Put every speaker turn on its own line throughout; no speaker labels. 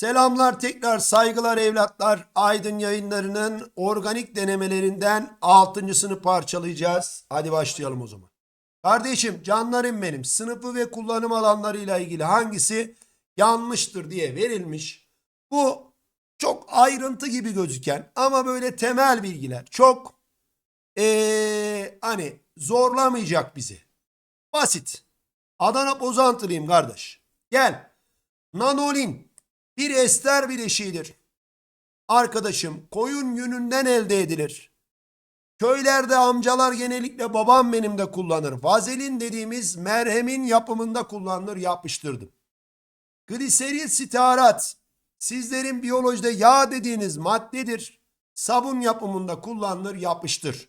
Selamlar tekrar saygılar evlatlar. Aydın yayınlarının organik denemelerinden 6.sını parçalayacağız. Hadi başlayalım o zaman. Kardeşim canlarım benim sınıfı ve kullanım alanlarıyla ilgili hangisi yanlıştır diye verilmiş. Bu çok ayrıntı gibi gözüken ama böyle temel bilgiler. Çok ee, hani zorlamayacak bizi. Basit. Adana Pozantılıyım kardeş. Gel. Nanolin bir ester bileşiğidir. Arkadaşım koyun yününden elde edilir. Köylerde amcalar genellikle babam benim de kullanır. Vazelin dediğimiz merhemin yapımında kullanılır yapıştırdım. Gliseril sitarat sizlerin biyolojide yağ dediğiniz maddedir. Sabun yapımında kullanılır yapıştır.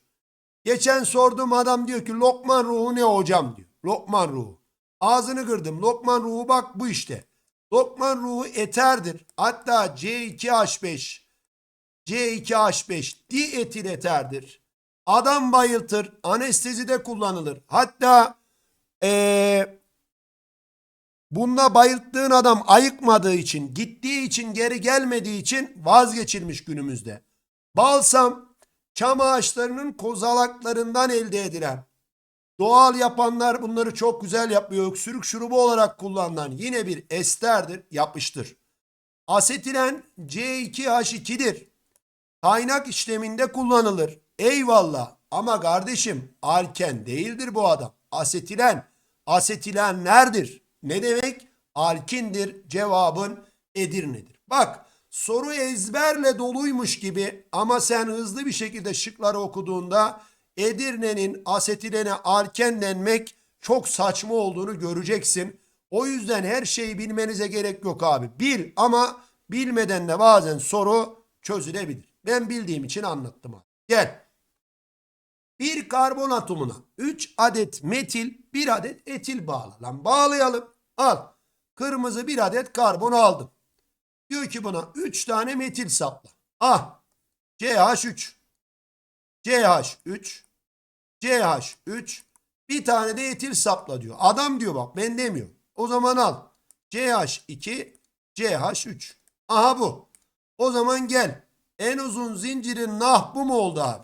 Geçen sordum adam diyor ki Lokman ruhu ne hocam diyor. Lokman ruhu. Ağzını kırdım. Lokman ruhu bak bu işte. Lokman ruhu eterdir. Hatta C2H5 C2H5 dietil eterdir. Adam bayıltır. Anestezide kullanılır. Hatta ee, Bunda bayılttığın adam ayıkmadığı için, gittiği için, geri gelmediği için vazgeçilmiş günümüzde. Balsam, çam ağaçlarının kozalaklarından elde edilen, doğal yapanlar bunları çok güzel yapıyor. Öksürük şurubu olarak kullanılan yine bir esterdir, yapıştır. Asetilen C2H2'dir. Kaynak işleminde kullanılır. Eyvallah ama kardeşim alken değildir bu adam. Asetilen, asetilen neredir? Ne demek? Alkindir. Cevabın Edirne'dir. Bak soru ezberle doluymuş gibi ama sen hızlı bir şekilde şıkları okuduğunda Edirne'nin asetilene alken denmek çok saçma olduğunu göreceksin. O yüzden her şeyi bilmenize gerek yok abi. Bil ama bilmeden de bazen soru çözülebilir. Ben bildiğim için anlattım abi. Gel. Bir karbon atomuna 3 adet metil, 1 adet etil bağla. Lan bağlayalım. Al. Kırmızı bir adet karbon aldım. Diyor ki buna 3 tane metil sapla. Ah. CH3. CH3. CH3. Bir tane de etil sapla diyor. Adam diyor bak ben demiyorum. O zaman al. CH2, CH3. Aha bu. O zaman gel. En uzun zincirin nah bu mu oldu abi?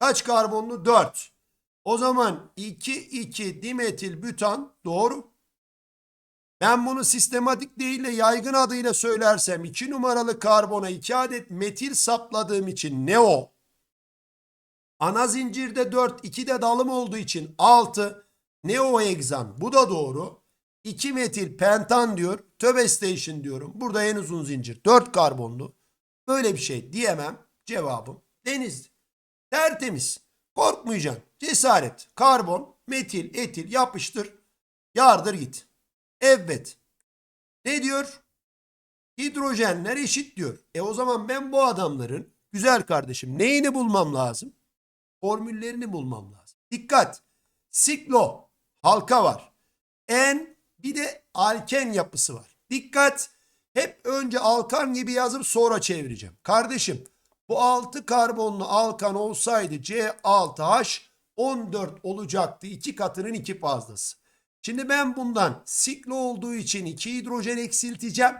Kaç karbonlu? 4. O zaman 2,2 dimetil bütan doğru. Ben bunu sistematik değil de yaygın adıyla söylersem 2 numaralı karbona 2 adet metil sapladığım için ne o? Ana zincirde 4, 2 de dalım olduğu için 6 neohegzan. Bu da doğru. 2 metil pentan diyor. Töbe station diyorum. Burada en uzun zincir 4 karbonlu. Böyle bir şey diyemem. Cevabım denizdi. Tertemiz. Korkmayacaksın. Cesaret. Karbon, metil, etil yapıştır. Yardır git. Evet. Ne diyor? Hidrojenler eşit diyor. E o zaman ben bu adamların güzel kardeşim neyini bulmam lazım? Formüllerini bulmam lazım. Dikkat. Siklo halka var. En bir de alken yapısı var. Dikkat. Hep önce alkan gibi yazıp sonra çevireceğim. Kardeşim bu 6 karbonlu alkan olsaydı C6H 14 olacaktı. 2 katının 2 fazlası. Şimdi ben bundan siklo olduğu için 2 hidrojen eksilteceğim.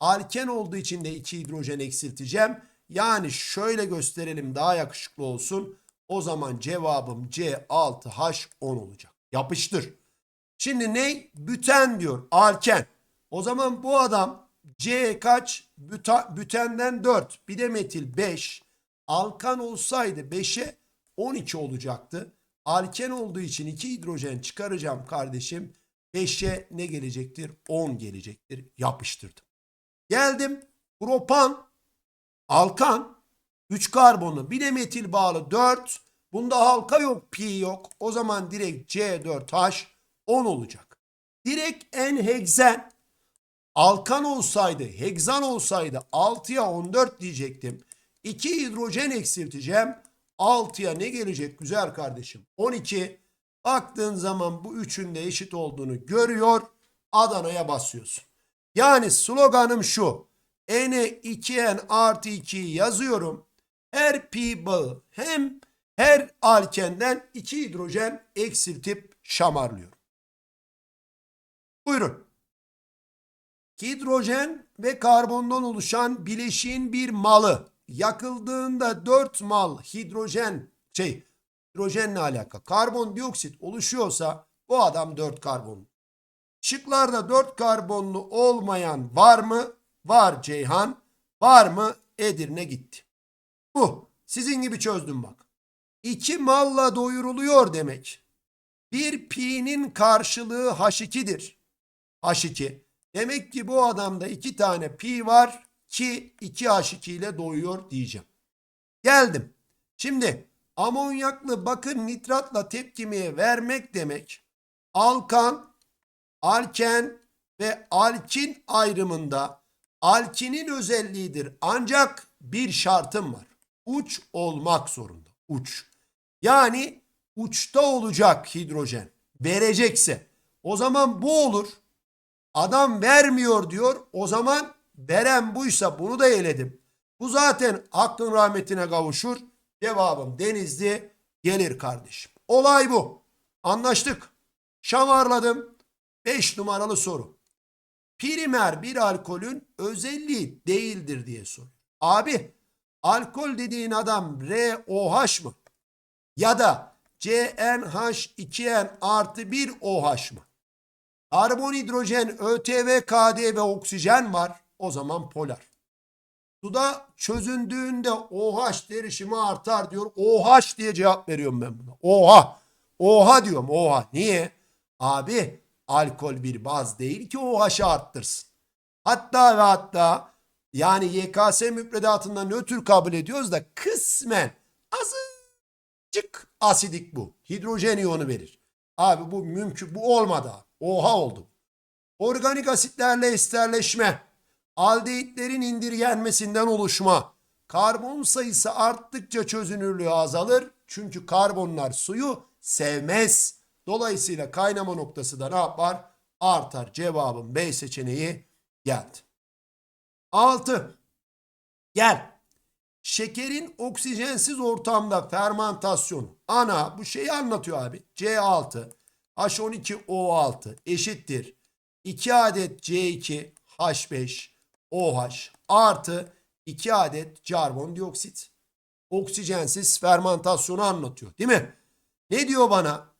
Alken olduğu için de 2 hidrojen eksilteceğim. Yani şöyle gösterelim daha yakışıklı olsun. O zaman cevabım C6H10 olacak. Yapıştır. Şimdi ne? Büten diyor. Alken. O zaman bu adam C kaç? Büta, bütenden 4. Bir de metil 5. Alkan olsaydı 5'e 12 olacaktı. Alken olduğu için 2 hidrojen çıkaracağım kardeşim. 5'e ne gelecektir? 10 gelecektir. Yapıştırdım. Geldim. Propan. Alkan. 3 karbonu. Bir de metil bağlı 4. Bunda halka yok. Pi yok. O zaman direkt C4H 10 olacak. Direkt en hegzen alkan olsaydı, hegzan olsaydı 6'ya 14 diyecektim. 2 hidrojen eksilteceğim. 6'ya ne gelecek güzel kardeşim? 12. Baktığın zaman bu üçün de eşit olduğunu görüyor. Adana'ya basıyorsun. Yani sloganım şu. N'e 2N artı 2'yi yazıyorum. Her pi bağı hem her alkenden 2 hidrojen eksiltip şamarlıyorum. Buyurun. Hidrojen ve karbondan oluşan bileşiğin bir malı yakıldığında 4 mal hidrojen şey hidrojenle alakalı karbondioksit oluşuyorsa bu adam 4 karbon. Şıklarda 4 karbonlu olmayan var mı? Var Ceyhan. Var mı? Edirne gitti. Bu. Sizin gibi çözdüm bak. İki malla doyuruluyor demek. Bir pi'nin karşılığı H2'dir. H2. Demek ki bu adamda iki tane pi var ki 2H2 ile doyuyor diyeceğim. Geldim. Şimdi amonyaklı bakır nitratla tepkimeye vermek demek alkan, alken ve alkin ayrımında alkinin özelliğidir. Ancak bir şartım var. Uç olmak zorunda. Uç. Yani uçta olacak hidrojen. Verecekse. O zaman bu olur. Adam vermiyor diyor. O zaman veren buysa bunu da eledim. Bu zaten aklın rahmetine kavuşur. Cevabım Denizli gelir kardeşim. Olay bu. Anlaştık. Şamarladım. 5 numaralı soru. Primer bir alkolün özelliği değildir diye sor. Abi alkol dediğin adam ROH mı? Ya da CnH2n artı 1 OH mı? Karbonhidrojen, ÖTV, KD ve oksijen var. O zaman polar. Suda çözündüğünde OH derişimi artar diyor. OH diye cevap veriyorum ben buna. Oha. Oha diyorum. Oha. Niye? Abi alkol bir baz değil ki OH'ı arttırsın. Hatta ve hatta yani YKS müfredatında nötr kabul ediyoruz da kısmen azıcık asidik bu. Hidrojen iyonu verir. Abi bu mümkün bu olmadı. Oha oldu. Organik asitlerle esterleşme, aldehitlerin indirgenmesinden oluşma, karbon sayısı arttıkça çözünürlüğü azalır. Çünkü karbonlar suyu sevmez. Dolayısıyla kaynama noktası da ne yapar? Artar. Cevabım B seçeneği geldi. 6. Gel. Şekerin oksijensiz ortamda fermantasyonu. Ana bu şeyi anlatıyor abi. C6 H12O6 eşittir. 2 adet C2 H5 OH artı 2 adet karbondioksit. Oksijensiz fermentasyonu anlatıyor değil mi? Ne diyor bana?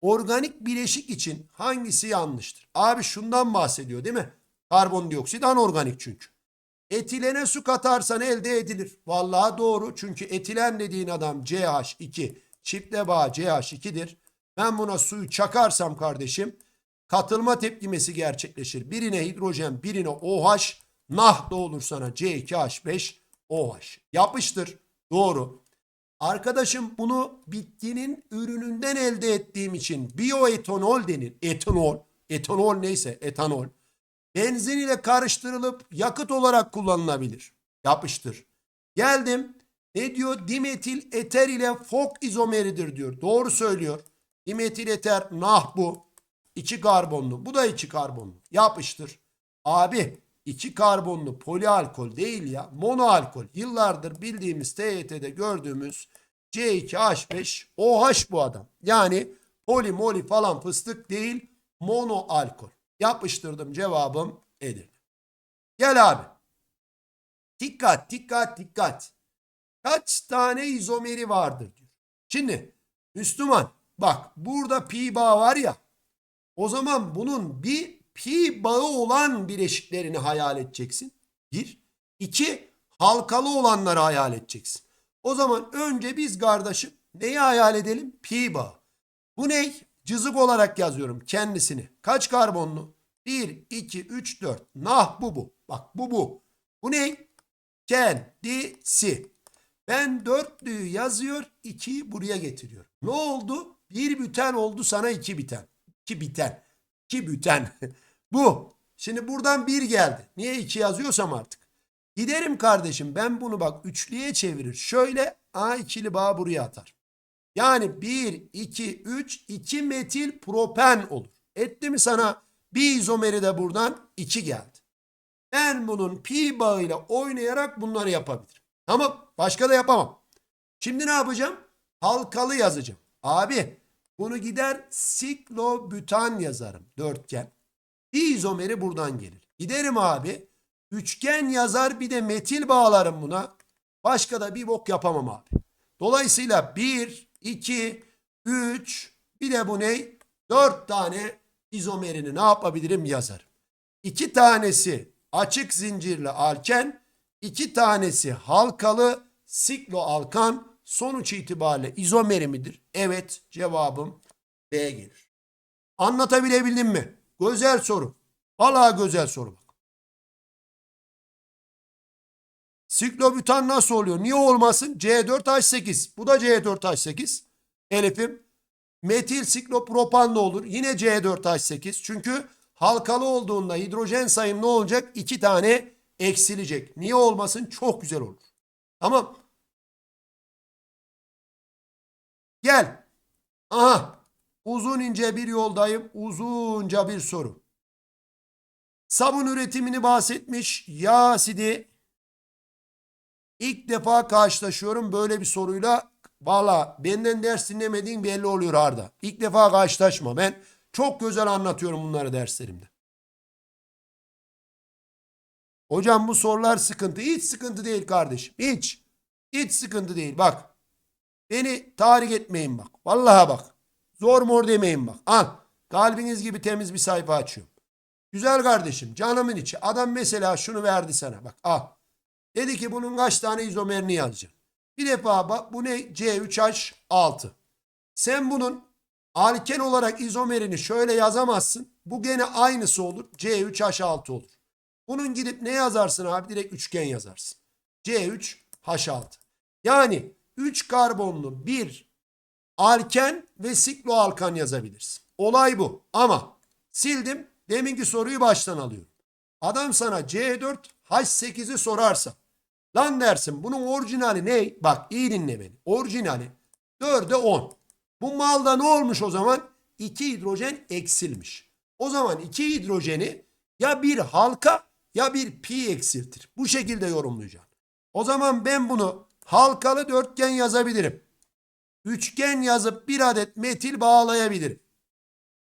Organik bileşik için hangisi yanlıştır? Abi şundan bahsediyor değil mi? Karbondioksit anorganik çünkü. Etilene su katarsan elde edilir. Vallahi doğru çünkü etilen dediğin adam CH2 çiftle bağ CH2'dir. Ben buna suyu çakarsam kardeşim katılma tepkimesi gerçekleşir. Birine hidrojen birine OH nah da olur sana C2H5 OH. Yapıştır. Doğru. Arkadaşım bunu bitkinin ürününden elde ettiğim için bioetanol denir. Etanol. Etanol neyse etanol. Benzin ile karıştırılıp yakıt olarak kullanılabilir. Yapıştır. Geldim. Ne diyor? Dimetil eter ile fok izomeridir diyor. Doğru söylüyor. Dimetil eter nah bu. İki karbonlu. Bu da iki karbonlu. Yapıştır. Abi iki karbonlu polialkol değil ya. Monoalkol. Yıllardır bildiğimiz TYT'de gördüğümüz C2H5 OH bu adam. Yani poli moli falan fıstık değil. Monoalkol. Yapıştırdım cevabım Edirne. Gel abi. Dikkat dikkat dikkat. Kaç tane izomeri vardır diyor. Şimdi Müslüman bak burada pi bağı var ya. O zaman bunun bir pi bağı olan bileşiklerini hayal edeceksin. Bir. İki halkalı olanları hayal edeceksin. O zaman önce biz kardeşim neyi hayal edelim? Pi bağı. Bu ne? Cızık olarak yazıyorum kendisini. Kaç karbonlu? 1, 2, 3, 4. Nah bu bu. Bak bu bu. Bu ne? Kendisi. Ben dörtlüyü yazıyor, ikiyi buraya getiriyor. Ne oldu? Bir büten oldu sana iki biten. İki biten. İki büten. bu. Şimdi buradan bir geldi. Niye iki yazıyorsam artık. Giderim kardeşim ben bunu bak üçlüye çevirir. Şöyle A ikili bağ buraya atar. Yani 1, 2, 3, 2 metil propen olur. Etti mi sana bir izomeri de buradan 2 geldi. Ben bunun pi bağıyla oynayarak bunları yapabilirim. Ama başka da yapamam. Şimdi ne yapacağım? Halkalı yazacağım. Abi bunu gider siklobütan yazarım. Dörtgen. Bir izomeri buradan gelir. Giderim abi. Üçgen yazar bir de metil bağlarım buna. Başka da bir bok yapamam abi. Dolayısıyla 1, 2, 3 bir de bu ne? 4 tane izomerini ne yapabilirim yazarım. 2 tanesi açık zincirli alken, 2 tanesi halkalı sikloalkan sonuç itibariyle izomeri midir? Evet cevabım B gelir. Anlatabilebildim mi? Güzel soru. Vallahi güzel soru Siklobutan nasıl oluyor? Niye olmasın? C4H8. Bu da C4H8. Elif'im. Metil siklopropan da olur. Yine C4H8. Çünkü halkalı olduğunda hidrojen sayım ne olacak? İki tane eksilecek. Niye olmasın? Çok güzel olur. Tamam. Gel. Aha. Uzun ince bir yoldayım. Uzunca bir soru. Sabun üretimini bahsetmiş. Yağ asidi. İlk defa karşılaşıyorum böyle bir soruyla. Valla benden ders dinlemediğin belli oluyor Arda. İlk defa karşılaşma. Ben çok güzel anlatıyorum bunları derslerimde. Hocam bu sorular sıkıntı. Hiç sıkıntı değil kardeşim. Hiç. Hiç sıkıntı değil. Bak. Beni tahrik etmeyin bak. Vallahi bak. Zor mor demeyin bak. Al. Kalbiniz gibi temiz bir sayfa açıyorum. Güzel kardeşim. Canımın içi. Adam mesela şunu verdi sana. Bak al. Dedi ki bunun kaç tane izomerini yazacaksın. Bir defa bak bu ne? C3H6. Sen bunun alken olarak izomerini şöyle yazamazsın. Bu gene aynısı olur. C3H6 olur. Bunun gidip ne yazarsın abi? Direkt üçgen yazarsın. C3H6. Yani 3 karbonlu bir alken ve sikloalkan yazabilirsin. Olay bu. Ama sildim. Deminki soruyu baştan alıyorum. Adam sana C4 H8'i sorarsa lan dersin bunun orijinali ne? Bak iyi dinle beni. Orijinali 4'e 10. Bu malda ne olmuş o zaman? 2 hidrojen eksilmiş. O zaman 2 hidrojeni ya bir halka ya bir pi eksiltir. Bu şekilde yorumlayacağım. O zaman ben bunu halkalı dörtgen yazabilirim. Üçgen yazıp bir adet metil bağlayabilirim.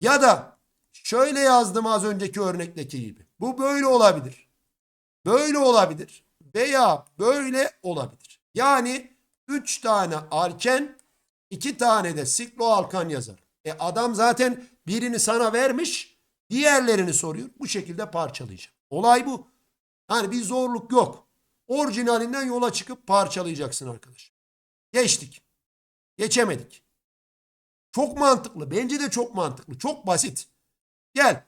Ya da şöyle yazdım az önceki örnekteki gibi. Bu böyle olabilir. Böyle olabilir. Veya böyle olabilir. Yani 3 tane alken 2 tane de sikloalkan yazar. E adam zaten birini sana vermiş diğerlerini soruyor. Bu şekilde parçalayacağım. Olay bu. Yani bir zorluk yok. Orijinalinden yola çıkıp parçalayacaksın arkadaş. Geçtik. Geçemedik. Çok mantıklı. Bence de çok mantıklı. Çok basit. Gel.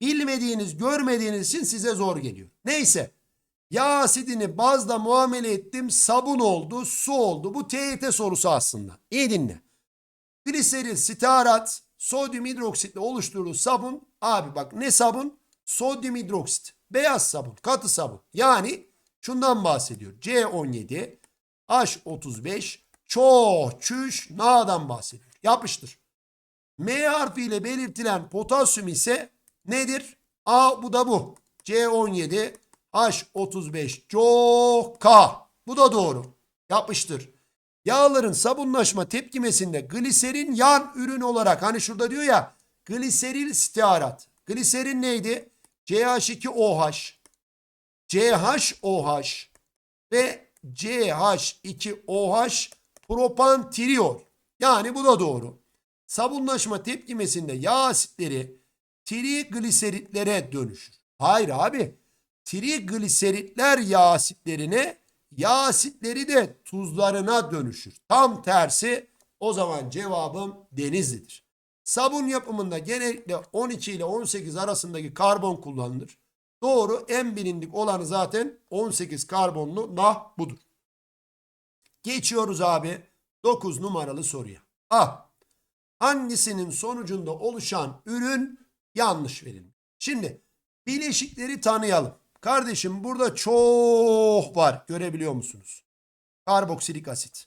Bilmediğiniz, görmediğiniz için size zor geliyor. Neyse. Yağ asidini bazda muamele ettim. Sabun oldu, su oldu. Bu TYT sorusu aslında. İyi dinle. Gliseril, stearat, sodyum hidroksitle oluşturduğu sabun. Abi bak ne sabun? Sodyum hidroksit. Beyaz sabun, katı sabun. Yani şundan bahsediyor. C17, H35, çok çüş, na'dan bahsediyor. Yapıştır. M harfiyle belirtilen potasyum ise nedir? A bu da bu. C17 H35 çok K. Bu da doğru. Yapıştır. Yağların sabunlaşma tepkimesinde gliserin yan ürün olarak hani şurada diyor ya gliseril stearat. Gliserin neydi? CH2OH, CHOH ve CH2OH propantriol. Yani bu da doğru. Sabunlaşma tepkimesinde yağ asitleri trigliseritlere dönüşür. Hayır abi. Trigliseritler yağ asitlerine, yağ asitleri de tuzlarına dönüşür. Tam tersi o zaman cevabım Denizli'dir. Sabun yapımında genellikle 12 ile 18 arasındaki karbon kullanılır. Doğru en bilindik olanı zaten 18 karbonlu nah budur. Geçiyoruz abi 9 numaralı soruya. Ah hangisinin sonucunda oluşan ürün yanlış verilmiş. Şimdi bileşikleri tanıyalım. Kardeşim burada çok var görebiliyor musunuz? Karboksilik asit.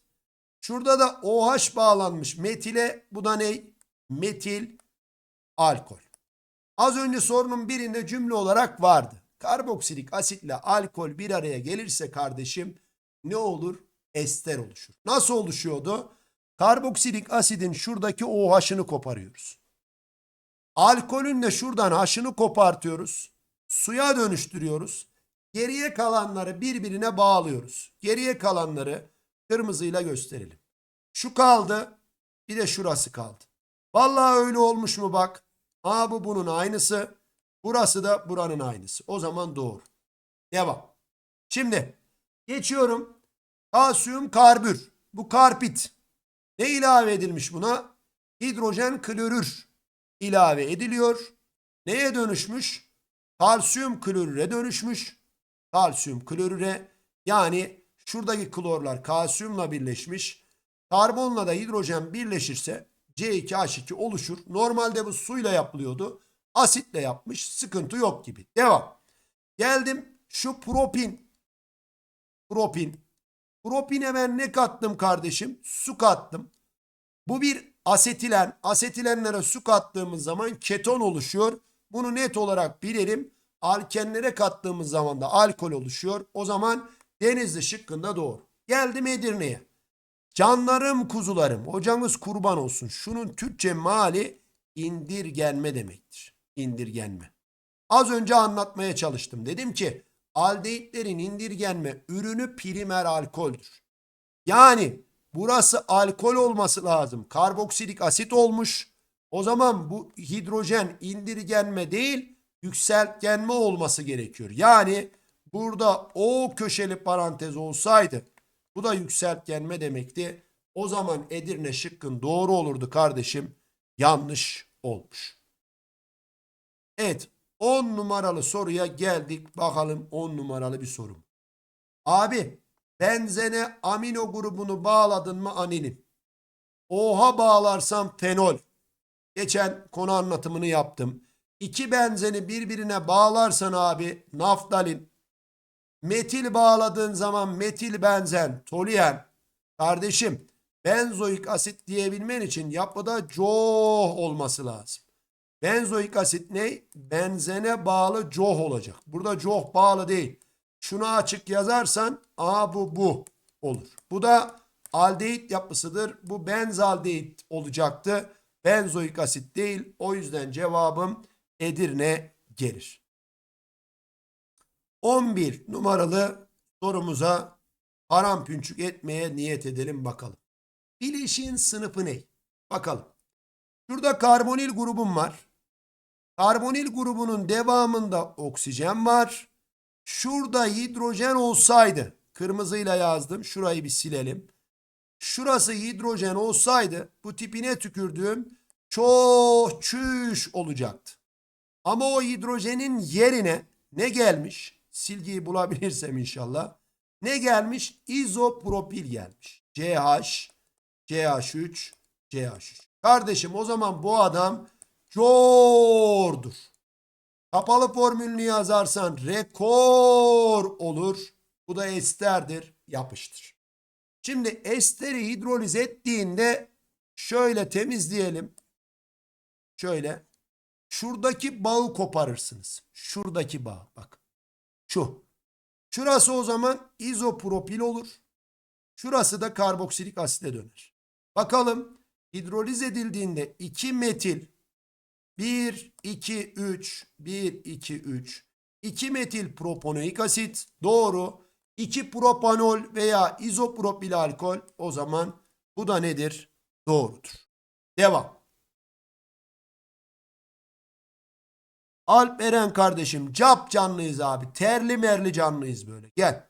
Şurada da OH bağlanmış metile bu da ne? Metil alkol. Az önce sorunun birinde cümle olarak vardı. Karboksilik asitle alkol bir araya gelirse kardeşim ne olur? Ester oluşur. Nasıl oluşuyordu? Karboksilik asidin şuradaki OH'ını koparıyoruz. Alkolün de şuradan H'ını kopartıyoruz. Suya dönüştürüyoruz. Geriye kalanları birbirine bağlıyoruz. Geriye kalanları kırmızıyla gösterelim. Şu kaldı. Bir de şurası kaldı. Vallahi öyle olmuş mu bak. Aa bu bunun aynısı. Burası da buranın aynısı. O zaman doğru. Devam. Şimdi geçiyorum. Kalsiyum karbür. Bu karpit. Ne ilave edilmiş buna? Hidrojen klorür ilave ediliyor. Neye dönüşmüş? Kalsiyum klorüre dönüşmüş. Kalsiyum klorüre yani şuradaki klorlar kalsiyumla birleşmiş. Karbonla da hidrojen birleşirse C2H2 oluşur. Normalde bu suyla yapılıyordu. Asitle yapmış. Sıkıntı yok gibi. Devam. Geldim şu propin. Propin. Propine ben ne kattım kardeşim? Su kattım. Bu bir asetilen. Asetilenlere su kattığımız zaman keton oluşuyor. Bunu net olarak bilelim. Alkenlere kattığımız zaman da alkol oluşuyor. O zaman Denizli şıkkında doğru. Geldim Edirne'ye. Canlarım kuzularım hocanız kurban olsun. Şunun Türkçe mali indirgenme demektir. İndirgenme. Az önce anlatmaya çalıştım. Dedim ki aldehitlerin indirgenme ürünü primer alkoldür. Yani burası alkol olması lazım. Karboksilik asit olmuş. O zaman bu hidrojen indirgenme değil yükseltgenme olması gerekiyor. Yani burada o köşeli parantez olsaydı bu da yükseltgenme demekti. O zaman Edirne şıkkın doğru olurdu kardeşim. Yanlış olmuş. Evet 10 numaralı soruya geldik. Bakalım 10 numaralı bir sorum. Abi benzene amino grubunu bağladın mı anilim? Oha bağlarsam fenol. Geçen konu anlatımını yaptım. İki benzeni birbirine bağlarsan abi naftalin. Metil bağladığın zaman metil benzen, toluen. Kardeşim benzoik asit diyebilmen için yapıda coh olması lazım. Benzoik asit ne? Benzene bağlı coh olacak. Burada coh bağlı değil. Şunu açık yazarsan a bu bu olur. Bu da aldehit yapısıdır. Bu benzaldehit olacaktı. Benzoik asit değil. O yüzden cevabım Edirne gelir. 11 numaralı sorumuza parampünçük etmeye niyet edelim bakalım. Bileşin sınıfı ne? Bakalım. Şurada karbonil grubum var. Karbonil grubunun devamında oksijen var. Şurada hidrojen olsaydı, kırmızıyla yazdım. Şurayı bir silelim. Şurası hidrojen olsaydı bu tipine tükürdüğüm çok çüş olacaktı. Ama o hidrojenin yerine ne gelmiş? Silgiyi bulabilirsem inşallah. Ne gelmiş? İzopropil gelmiş. CH, CH3, CH3. Kardeşim o zaman bu adam cordur. Kapalı formülünü yazarsan rekor olur. Bu da esterdir. Yapıştır. Şimdi esteri hidroliz ettiğinde şöyle temizleyelim. Şöyle. Şuradaki bağı koparırsınız. Şuradaki bağ. Bak. Şu. Şurası o zaman izopropil olur. Şurası da karboksilik asite döner. Bakalım hidroliz edildiğinde 2 metil 1, 2, 3, 1, 2, 3. 2 metil proponoik asit doğru. 2 propanol veya izopropil alkol o zaman bu da nedir? Doğrudur. Devam. Alp Eren kardeşim cap canlıyız abi. Terli merli canlıyız böyle. Gel.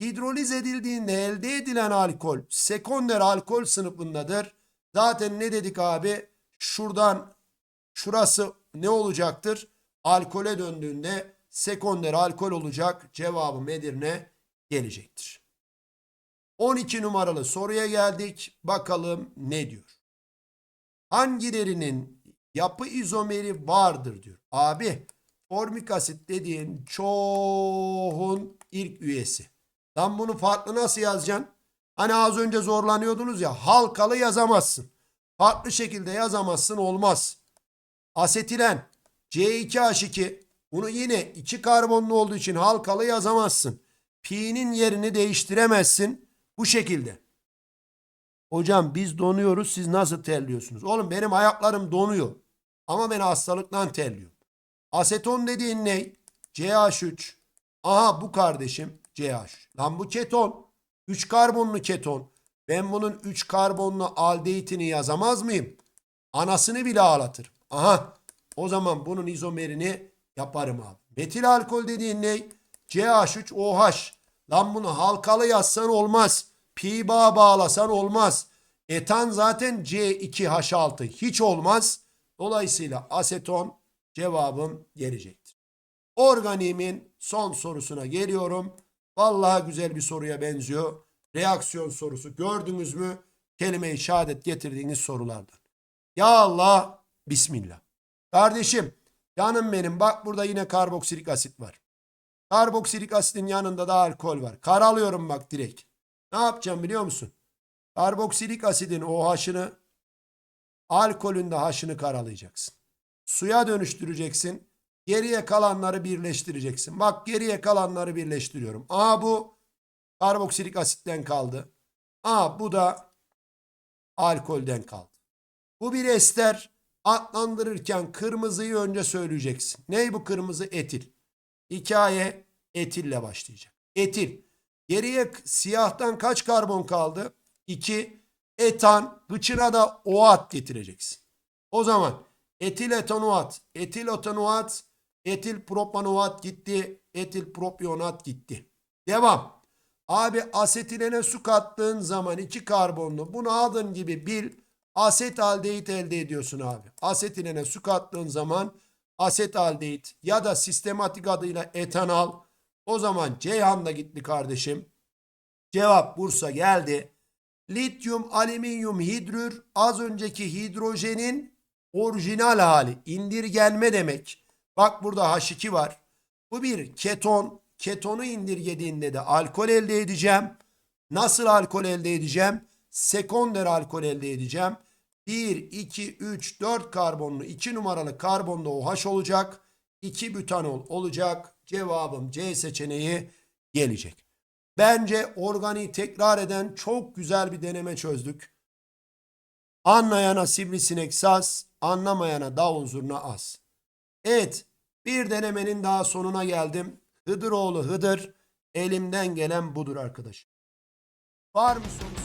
Hidroliz edildiğinde elde edilen alkol sekonder alkol sınıfındadır. Zaten ne dedik abi? Şuradan şurası ne olacaktır? Alkole döndüğünde sekonder alkol olacak. Cevabı Edirne gelecektir. 12 numaralı soruya geldik. Bakalım ne diyor? Hangilerinin yapı izomeri vardır diyor. Abi formik asit dediğin çoğun ilk üyesi. Lan bunu farklı nasıl yazacaksın? Hani az önce zorlanıyordunuz ya halkalı yazamazsın. Farklı şekilde yazamazsın olmaz. Asetilen C2H2 bunu yine iki karbonlu olduğu için halkalı yazamazsın. Pi'nin yerini değiştiremezsin bu şekilde. Hocam biz donuyoruz siz nasıl terliyorsunuz? Oğlum benim ayaklarım donuyor. Ama ben hastalıktan terliyorum. Aseton dediğin ne? CH3. Aha bu kardeşim CH. Lan bu keton. 3 karbonlu keton. Ben bunun 3 karbonlu aldehitini yazamaz mıyım? Anasını bile ağlatırım. Aha. O zaman bunun izomerini yaparım abi. Metil alkol dediğin ne? CH3OH. Lan bunu halkalı yazsan olmaz. Pi bağ bağlasan olmaz. Etan zaten C2H6 hiç olmaz. Dolayısıyla aseton cevabım gelecektir. Organiğimin son sorusuna geliyorum. Vallahi güzel bir soruya benziyor. Reaksiyon sorusu gördünüz mü? Kelime-i şehadet getirdiğiniz sorulardan. Ya Allah, Bismillah. Kardeşim, canım benim bak burada yine karboksilik asit var. Karboksilik asitin yanında da alkol var. Karalıyorum bak direkt. Ne yapacağım biliyor musun? Karboksilik asidin OH'ını alkolün de H'ını karalayacaksın. Suya dönüştüreceksin. Geriye kalanları birleştireceksin. Bak geriye kalanları birleştiriyorum. Aa bu karboksilik asitten kaldı. Aa bu da alkolden kaldı. Bu bir ester. Adlandırırken kırmızıyı önce söyleyeceksin. Ney bu kırmızı? Etil. Hikaye etille başlayacak. Etil. Geriye siyahtan kaç karbon kaldı? 2. Etan. Gıçına da OAT getireceksin. O zaman etil etanoat, etil etanoat, etil propanoat gitti, etil propionat gitti. Devam. Abi asetilene su kattığın zaman iki karbonlu bunu aldığın gibi bil aset aldehit elde ediyorsun abi. Asetilene su kattığın zaman aset aldehit ya da sistematik adıyla etanal o zaman Ceyhan da gitti kardeşim. Cevap Bursa geldi. Lityum alüminyum hidrür az önceki hidrojenin orijinal hali indirgenme demek. Bak burada H2 var. Bu bir keton. Ketonu indirgediğinde de alkol elde edeceğim. Nasıl alkol elde edeceğim? Sekonder alkol elde edeceğim. 1, 2, 3, 4 karbonlu 2 numaralı karbonda OH olacak. 2 butanol olacak. Cevabım C seçeneği gelecek. Bence organiği tekrar eden çok güzel bir deneme çözdük. Anlayana sivrisinek saz, anlamayana davul zurna az. Evet, bir denemenin daha sonuna geldim. Hıdıroğlu Hıdır, elimden gelen budur arkadaş. Var mı soru?